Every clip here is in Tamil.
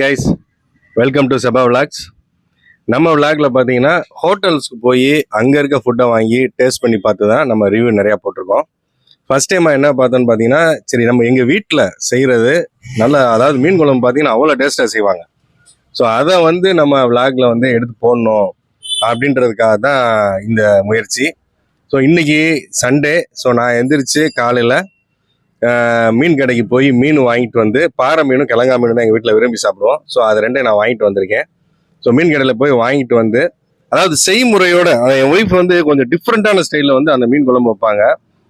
Guys welcome to Seba vlogs நம்ம விளாக்ல பார்த்தீங்கன்னா ஹோட்டல்ஸ்க்கு போய் அங்கே இருக்க ஃபுட்டை வாங்கி டேஸ்ட் பண்ணி பார்த்து தான் நம்ம ரிவ்யூ நிறையா போட்டிருக்கோம். ஃபர்ஸ்ட் டைம் என்ன பார்த்தோன்னு பார்த்தீங்கன்னா சரி நம்ம எங்கள் வீட்டில் செய்கிறது நல்ல அதாவது மீன் குழம்பு பார்த்தீங்கன்னா அவ்வளோ டேஸ்ட்டாக செய்வாங்க. ஸோ அதை வந்து நம்ம விளாக்ல வந்து எடுத்து போடணும் அப்படின்றதுக்காக தான் இந்த முயற்சி. ஸோ இன்றைக்கி சண்டே ஸோ நான் எந்திரிச்சு காலையில் மீன் கடைக்கு போய் மீன் வாங்கிட்டு வந்து பாறை மீனும் கிழங்கா மீனும் தான் எங்கள் வீட்டில் விரும்பி சாப்பிடுவோம். ஸோ அது ரெண்டையும் நான் வாங்கிட்டு வந்திருக்கேன். ஸோ மீன் கடையில் போய் வாங்கிட்டு வந்து அதாவது செய்முறையோட என் ஒய்ஃப் வந்து கொஞ்சம் டிஃப்ரெண்ட்டான ஸ்டைலில் வந்து அந்த மீன் குழம்பு வைப்பாங்க.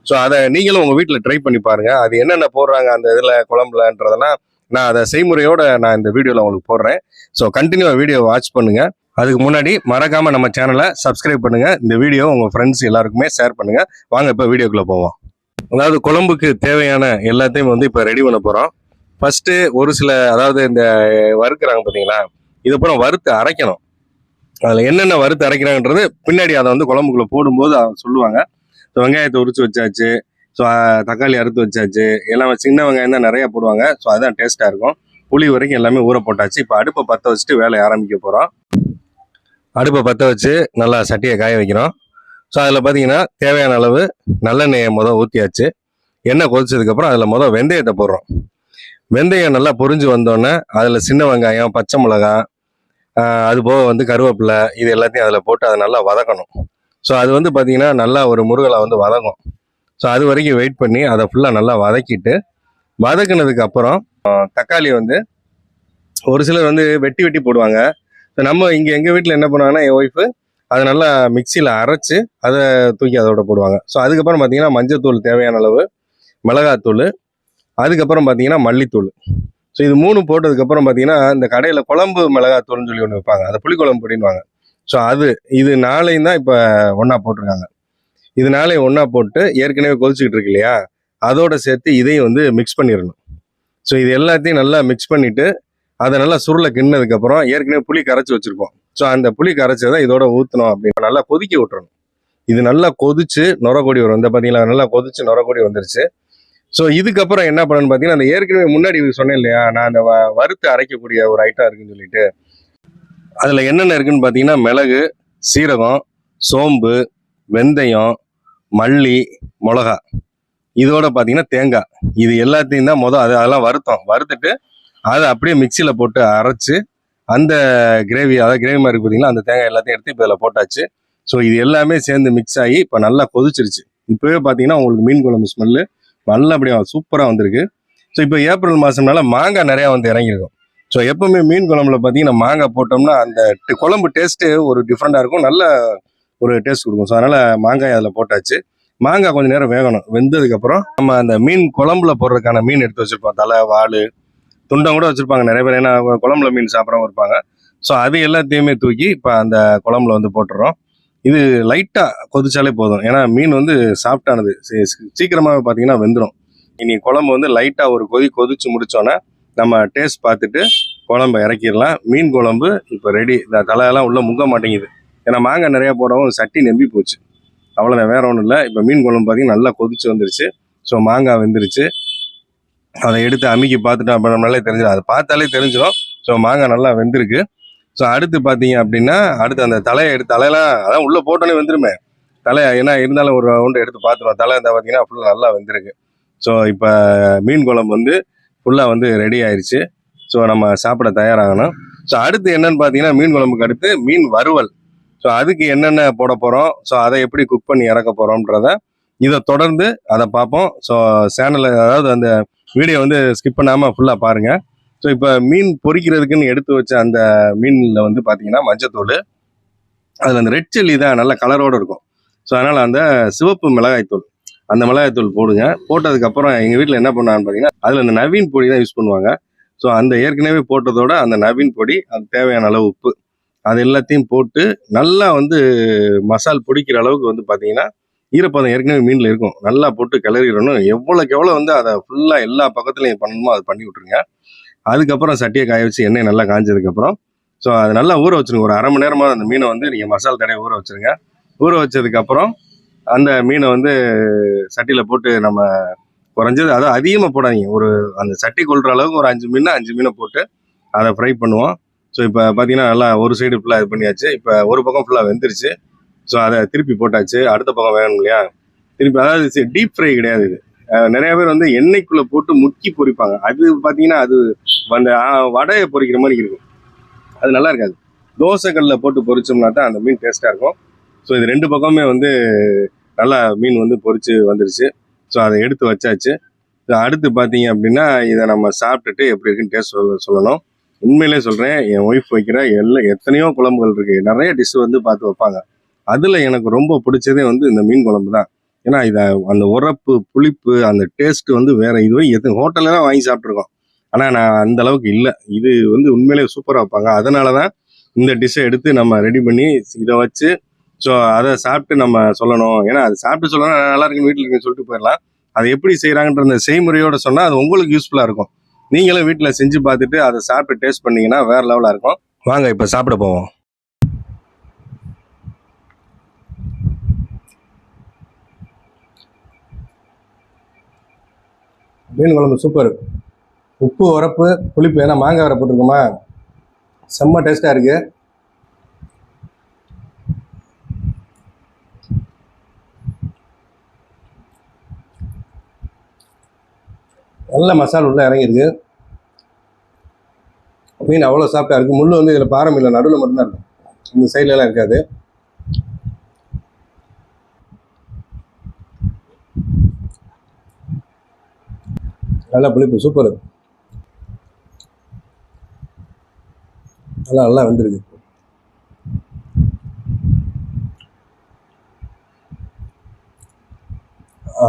ஸோ அதை நீங்களும் உங்கள் வீட்டில் ட்ரை பண்ணி பாருங்கள் அது என்னென்ன போடுறாங்க அந்த இதில் குழம்புலன்றதெல்லாம் நான் அதை செய்முறையோட நான் இந்த வீடியோவில் உங்களுக்கு போடுறேன். ஸோ கண்டினியூவாக வீடியோ வாட்ச் பண்ணுங்கள் அதுக்கு முன்னாடி மறக்காமல் நம்ம சேனலை சப்ஸ்கிரைப் பண்ணுங்கள் இந்த வீடியோ உங்கள் ஃப்ரெண்ட்ஸ் எல்லாருக்குமே ஷேர் பண்ணுங்கள் வாங்க இப்போ வீடியோக்குள்ளே போவோம். அதாவது குழம்புக்கு தேவையான எல்லாத்தையும் வந்து இப்போ ரெடி பண்ண போகிறோம் ஃபஸ்ட்டு ஒரு சில அதாவது இந்த வறுக்கிறாங்க பார்த்தீங்களா இது அப்புறம் வறுத்து அரைக்கணும். அதில் என்னென்ன வறுத்து அரைக்கிறாங்கன்றது பின்னாடி அதை வந்து குழம்புக்குள்ளே போடும்போது அவங்க சொல்லுவாங்க. ஸோ வெங்காயத்தை உரிச்சு வச்சாச்சு. ஸோ தக்காளி அறுத்து வச்சாச்சு. எல்லாம் சின்ன வெங்காயம் தான் நிறையா போடுவாங்க. ஸோ அதுதான் டேஸ்ட்டாக இருக்கும். புளி வரைக்கும் எல்லாமே ஊற போட்டாச்சு. இப்போ அடுப்பை பற்ற வச்சுட்டு வேலையை ஆரம்பிக்க போகிறோம் அடுப்பை பற்ற வச்சு நல்லா சட்டியை காய வைக்கிறோம். ஸோ அதில் பார்த்தீங்கன்னா தேவையான அளவு நல்லெண்ணெயை மொதல் ஊற்றியாச்சு எண்ணெய் கொதிச்சதுக்கப்புறம் அதில் மொதல் வெந்தயத்தை போடுறோம். வெந்தயம் நல்லா பொரிஞ்சு வந்தோடனே அதில் சின்ன வெங்காயம் பச்சை மிளகா அது போக வந்து கருவேப்பிலை இது எல்லாத்தையும் அதில் போட்டு அதை நல்லா வதக்கணும். ஸோ அது வந்து பார்த்திங்கன்னா நல்லா ஒரு முருகலை வந்து வதக்கும் ஸோ அது வரைக்கும் வெயிட் பண்ணி அதை ஃபுல்லாக நல்லா வதக்கிட்டு வதக்குனதுக்கு அப்புறம் தக்காளி வந்து ஒரு சிலர் வந்து வெட்டி வெட்டி போடுவாங்க. ஸோ நம்ம இங்கே எங்கள் வீட்டில் என்ன பண்ணுவாங்கன்னா என் ஒய்ஃபு அதை நல்லா மிக்சியில் அரைச்சி அதை தூக்கி அதோட போடுவாங்க. ஸோ அதுக்கப்புறம் பார்த்தீங்கன்னா மஞ்சத்தூள் தேவையான அளவு மிளகாத்தூள் அதுக்கப்புறம் பார்த்தீங்கன்னா மல்லித்தூள். ஸோ இது மூணு போட்டதுக்கப்புறம் பார்த்தீங்கன்னா இந்த கடையில் குழம்பு மிளகாத்தூள்னு சொல்லி ஒன்று வைப்பாங்க. அதை புளிக்குழம்பு பொடின்னுவாங்க. ஸோ அது இது நாளையும் தான் இப்போ ஒன்றா போட்டிருக்காங்க. இது நாளையும் ஒன்றா போட்டு ஏற்கனவே கொதிச்சுக்கிட்டு இருக்கு இல்லையா? அதோட சேர்த்து இதையும் வந்து மிக்ஸ் பண்ணிடணும். ஸோ இது எல்லாத்தையும் நல்லா மிக்ஸ் பண்ணிவிட்டு அதை நல்லா சுருளை கிண்ணதுக்கப்புறம் ஏற்கனவே புளி கரைச்சி வச்சுருப்போம். ஸோ அந்த புளி கரைச்சதை இதோட ஊற்றணும் அப்படின்னு. நல்லா கொதிக்க விட்டுறணும். இது நல்லா கொதிச்சு நுரக்கொடி வரும். இந்த பார்த்தீங்களா நல்லா கொதிச்சு நுரக்கொடி வந்துருச்சு. ஸோ இதுக்கப்புறம் என்ன பண்ணணும்னு பார்த்தீங்கன்னா அந்த ஏற்கனவே முன்னாடி சொன்னேன் இல்லையா? நான் அந்த வ- வறுத்து அரைக்கக்கூடிய ஒரு ஐட்டம் இருக்குன்னு சொல்லிட்டு. அதில் என்னென்ன இருக்குன்னு பார்த்தீங்கன்னா மிளகு சீரகம் சோம்பு வெந்தயம் மல்லி மிளகா. இதோட பார்த்தீங்கன்னா தேங்காய். இது எல்லாத்தையும் தான் மொதல் அது அதெல்லாம் வறுத்தோம். வறுத்துட்டு அதை அப்படியே மிக்சியில் போட்டு அரைச்சு அந்த கிரேவி அதாவது கிரேவி மாதிரி பார்த்தீங்களா அந்த தேங்காய் எல்லாத்தையும் எடுத்து இப்போ இதில் போட்டாச்சு. ஸோ இது எல்லாமே சேர்ந்து மிக்ஸ் ஆகி இப்போ நல்லா கொதிச்சிருச்சு. இப்போவே பார்த்தீங்கன்னா உங்களுக்கு மீன் குழம்பு ஸ்மெல்லு நல்லபடியாக சூப்பராக வந்திருக்கு. ஸோ இப்போ ஏப்ரல் மாதம்னால மாங்காய் நிறையா வந்து இறங்கியிருக்கும். ஸோ எப்பவுமே மீன் குழம்புல பார்த்தீங்கன்னா மாங்காய் போட்டோம்னா அந்த குழம்பு டேஸ்ட்டு ஒரு டிஃப்ரெண்ட்டாக இருக்கும். நல்ல ஒரு டேஸ்ட் கொடுக்கும். ஸோ அதனால் மாங்காய் அதில் போட்டாச்சு. மாங்காய் கொஞ்சம் நேரம் வேகணும். வெந்ததுக்கப்புறம் நம்ம அந்த மீன் குழம்புல போடுறதுக்கான மீன் எடுத்து வச்சுருப்போம். தலை வாள் துண்டம் கூட வச்சுருப்பாங்க நிறைய பேர். ஏன்னா குழம்புல மீன் சாப்பிட்றவங்க இருப்பாங்க. ஸோ அது எல்லாத்தையுமே தூக்கி இப்போ அந்த குழம்புல வந்து போட்டுறோம். இது லைட்டாக கொதிச்சாலே போதும். ஏன்னா மீன் வந்து சாஃப்டானது. சீக்கிரமாகவே பார்த்தீங்கன்னா வெந்துடும் இனி குழம்பு வந்து லைட்டாக ஒரு கொதி கொதிச்சு முடிச்சோன்னே நம்ம டேஸ்ட் பார்த்துட்டு குழம்பு இறக்கிடலாம். மீன் குழம்பு இப்போ ரெடி இந்த தலையெல்லாம் உள்ளே முங்க மாட்டேங்குது. ஏன்னா மாங்காய் நிறையா போடவும் சட்டி நம்பி போச்சு. அவ்வளோதான் வேற ஒன்றும் இல்லை. இப்போ மீன் குழம்பு பார்த்தீங்கன்னா நல்லா கொதிச்சு வந்துருச்சு. ஸோ மாங்காய் வெந்துருச்சு. அதை எடுத்து அமுக்கி பார்த்துட்டோம் அப்படின்னாலே தெரிஞ்சிடும். அதை பார்த்தாலே தெரிஞ்சிடும். ஸோ மாங்காய் நல்லா வெந்திருக்கு. ஸோ அடுத்து பார்த்தீங்க அப்படின்னா அடுத்து அந்த தலையை எடுத்து தலையெல்லாம் அதான் உள்ளே போட்டோன்னே வெந்துருமே. தலை ஏன்னா இருந்தாலும் ஒரு ரவுண்டு எடுத்து பார்த்துருவோம். தலை இருந்தால் பார்த்தீங்கன்னா ஃபுல்லாக நல்லா வெந்திருக்கு. ஸோ இப்போ மீன் குழம்பு வந்து ஃபுல்லாக வந்து ரெடி ஆயிடுச்சு ஸோ நம்ம சாப்பிட தயாராகணும். ஸோ அடுத்து என்னன்னு பார்த்தீங்கன்னா மீன் குழம்புக்கு அடுத்து மீன் வறுவல். ஸோ அதுக்கு என்னென்ன போட போகிறோம் ஸோ அதை எப்படி குக் பண்ணி இறக்க போகிறோம்ன்றத இதை தொடர்ந்து அதை பார்ப்போம். ஸோ சேனலில் அதாவது அந்த வீடியோ வந்து ஸ்கிப் பண்ணாமல் ஃபுல்லாக பாருங்கள் ஸோ இப்போ மீன் பொரிக்கிறதுக்குன்னு எடுத்து வச்ச அந்த மீனில் வந்து பார்த்தீங்கன்னா மஞ்சத்தூள் அதில் அந்த ரெட் சில்லி தான் நல்ல கலரோடு இருக்கும். ஸோ அதனால் அந்த சிவப்பு மிளகாய்த்தூள் அந்த மிளகாய்த்தூள் போடுங்க. போட்டதுக்கப்புறம் எங்கள் வீட்டில் என்ன பண்ணான்னு பார்த்தீங்கன்னா அதில் அந்த நவீன் பொடி தான் யூஸ் பண்ணுவாங்க. ஸோ அந்த ஏற்கனவே போட்டதோட அந்த நவீன் பொடி அது தேவையான அளவு உப்பு அது எல்லாத்தையும் போட்டு நல்லா வந்து மசால் பிடிக்கிற அளவுக்கு வந்து பார்த்தீங்கன்னா ஈரப்பதம் ஏற்கனவே மீனில் இருக்கும். நல்லா போட்டு கிளறிடணும். எவ்வளோக்கு எவ்வளோ வந்து அதை ஃபுல்லாக எல்லா பக்கத்துலையும் பண்ணணுமோ அதை பண்ணி விட்ருங்க அதுக்கப்புறம் சட்டியை காய வச்சு எண்ணெய் நல்லா காஞ்சதுக்கப்புறம் ஸோ அதை நல்லா ஊற வச்சுருங்க. ஒரு அரை மணி நேரமாக அந்த மீனை வந்து நீங்கள் மசால் தடையை ஊற வச்சிருங்க. ஊற வச்சதுக்கப்புறம் அந்த மீனை வந்து சட்டியில் போட்டு நம்ம குறைஞ்சது அதை அதிகமாக போடாதீங்க. ஒரு அந்த சட்டி கொள்கிற அளவுக்கு ஒரு அஞ்சு மீனை அஞ்சு மீனை போட்டு அதை ஃப்ரை பண்ணுவோம். ஸோ இப்போ பார்த்தீங்கன்னா நல்லா ஒரு சைடு ஃபுல்லாக இது பண்ணியாச்சு. இப்போ ஒரு பக்கம் ஃபுல்லாக வெந்துருச்சு. ஸோ அதை திருப்பி போட்டாச்சு. அடுத்த பக்கம் வேணும் இல்லையா? திருப்பி அதாவது டீப் ஃப்ரை கிடையாது இது. நிறைய பேர் வந்து எண்ணெய்க்குள்ளே போட்டு முக்கி பொரிப்பாங்க. அது பார்த்தீங்கன்னா அது அந்த வடையை பொரிக்கிற மாதிரி இருக்கும். அது நல்லா இருக்காது. தோசைக்கல்லில் போட்டு பொறிச்சோம்னா தான் அந்த மீன் டேஸ்ட்டாக இருக்கும். ஸோ இது ரெண்டு பக்கமே வந்து நல்லா மீன் வந்து பொறிச்சு வந்துருச்சு. ஸோ அதை எடுத்து வச்சாச்சு. அடுத்து பார்த்தீங்க அப்படின்னா இதை நம்ம சாப்பிட்டுட்டு எப்படி இருக்குன்னு டேஸ்ட் சொல்ல சொல்லணும். உண்மையிலே சொல்கிறேன் என் ஒய்ஃப் வைக்கிற எல்லா எத்தனையோ குழம்புகள் இருக்குது நிறைய டிஷ் வந்து பார்த்து வைப்பாங்க. அதில் எனக்கு ரொம்ப பிடிச்சதே வந்து இந்த மீன் குழம்பு தான். ஏன்னா இதை அந்த உரப்பு புளிப்பு அந்த டேஸ்ட்டு வந்து வேறு இதுவே எது ஹோட்டலில் தான் வாங்கி சாப்பிட்ருக்கோம் ஆனால் நான் அந்த அளவுக்கு இல்லை. இது வந்து உண்மையிலே சூப்பராக வைப்பாங்க. அதனால தான் இந்த டிஷ்ஷை எடுத்து நம்ம ரெடி பண்ணி இதை வச்சு ஸோ அதை சாப்பிட்டு நம்ம சொல்லணும். ஏன்னா அது சாப்பிட்டு சொல்லணும் நல்லா இருக்குன்னு வீட்டில் இருக்குன்னு சொல்லிட்டு போயிடலாம். அதை எப்படி செய்கிறாங்கன்ற அந்த செய்முறையோட சொன்னால் அது உங்களுக்கு யூஸ்ஃபுல்லாக இருக்கும். நீங்களும் வீட்டில் செஞ்சு பார்த்துட்டு அதை சாப்பிட்டு டேஸ்ட் பண்ணீங்கன்னா வேறு லெவலாக இருக்கும். வாங்க இப்போ சாப்பிட போவோம். மீன் குழம்பு சூப்பர் உப்பு உரப்பு புளிப்பு ஏன்னா மாங்காய் வர போட்டிருக்குமா? செம்ம டேஸ்ட்டாக இருக்குது நல்ல மசாலா உள்ள இறங்கியிருக்கு. மீன் அவ்வளோ சாப்பிட்டா இருக்கு. முள் வந்து இதில் பாரம் இல்லை நடுவில் மட்டும்தான் இருக்கும் இந்த சைட்லலாம் இருக்காது. நல்லா புளிப்பு சூப்பர் நல்லா நல்லா வந்துருக்கு. ஆ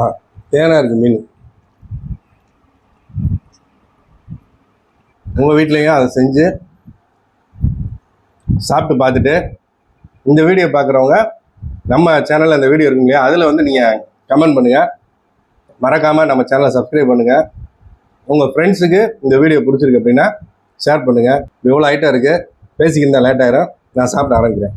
தேனா இருக்கு மீன். உங்கள் வீட்லையும் அதை செஞ்சு சாப்பிட்டு பார்த்துட்டு இந்த வீடியோ பார்க்குறவங்க நம்ம சேனலில் அந்த வீடியோ இருக்குங்க அதில் வந்து நீங்கள் கமெண்ட் பண்ணுங்கள் மறக்காமல் நம்ம சேனலை சப்ஸ்கிரைப் பண்ணுங்கள் உங்கள் ஃப்ரெண்ட்ஸுக்கு இந்த வீடியோ பிடிச்சிருக்கு அப்படின்னா ஷேர் பண்ணுங்கள் இவ்வளோ ஹைட்டாக இருக்குது பேசிக்கிருந்தா லேட் ஆயிரும். நான் சாப்பிட ஆரம்பிக்கிறேன்.